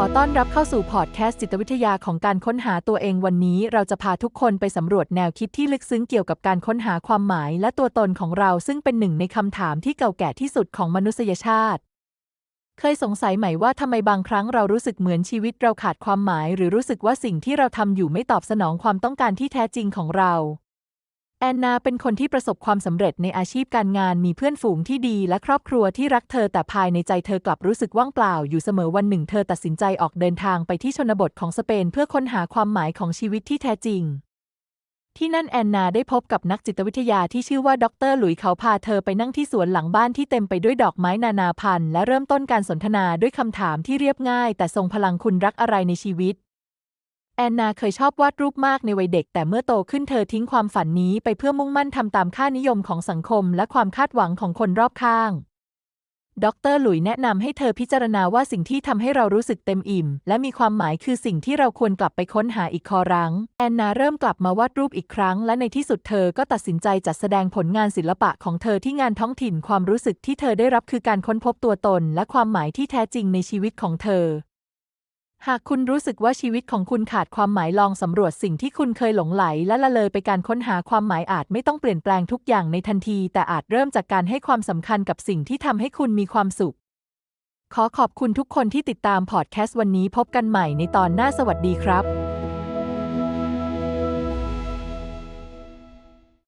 ขอต้อนรับเข้าสู่พอดแคสต์จิตวิทยาของการค้นหาตัวเองวันนี้ เราจะพาทุกคนไปสำรวจแนวคิดที่ลึกซึ้งเกี่ยวกับการค้นหาความหมายและตัวตนของเราซึ่งเป็นหนึ่งในคำถามที่เก่าแก่ที่สุดของมนุษยชาติ เคยสงสัยไหมว่าทำไมบางครั้งเรารู้สึกเหมือนชีวิตเราขาดความหมาย หรือรู้สึกว่าสิ่งที่เราทำอยู่ไม่ตอบสนองความต้องการที่แท้จริงของเรา แอนนาเป็นคนที่ประสบความสำเร็จในอาชีพการงานมีเพื่อนฝูงที่ดีและครอบครัวที่รักเธอแต่ภายในใจเธอกลับรู้สึกว่างเปล่าอยู่เสมอวันหนึ่งเธอตัดสินใจออกเดินทางไปที่ชนบทของสเปนเพื่อค้นหาความหมายของชีวิตที่แท้จริง ที่นั่นแอนนาได้พบกับนักจิตวิทยาที่ชื่อว่าดรหลุยเขาพาเธอไปนั่งที่สวนหลังบ้านที่เต็มไปด้วยดอกไม้นานาพันธุ์และเริ่มต้นการสนทนาด้วยคำถามที่เรียบง่าย แต่ทรงพลังคุณรักอะไรในชีวิต แอนนาเคยชอบวาดรูปมากในวัยเด็ก แต่เมื่อโตขึ้นเธอทิ้งความฝันนี้ไปเพื่อมุ่งมั่นทำตามค่านิยมของสังคมและความคาดหวังของคนรอบข้าง ดรหลุยแนะนำให้เธอพิจารณาว่าสิ่งที่ทำให้เรารู้สึกเต็มอิ่ม และมีความหมายคือสิ่งที่เราควรกลับไปค้นหาอีกครั้ง แอนนาเริ่มกลับมาวาดรูปอีกครั้ง และในที่สุดเธอก็ตัดสินใจจัดแสดงผลงานศิลปะของเธอที่งานท้องถิ่นความรู้สึกที่เธอได้รับคือการค้นพบตัวตน และความหมายที่แท้จริงในชีวิตของเธอ หากคุณรู้สึกว่าชีวิตของคุณขาดความหมายลองสำรวจสิ่งที่คุณเคยหลงไหล และละเลยไปการค้นหาความหมายอาจไม่ต้องเปลี่ยนแปลงทุกอย่างในทันที แต่อาจเริ่มจากการให้ความสำคัญกับสิ่งที่ทำให้คุณมีความสุข ขอขอบคุณทุกคนที่ติดตามพอดแคสต์วันนี้พบกันใหม่ในตอนหน้าสวัสดีครับ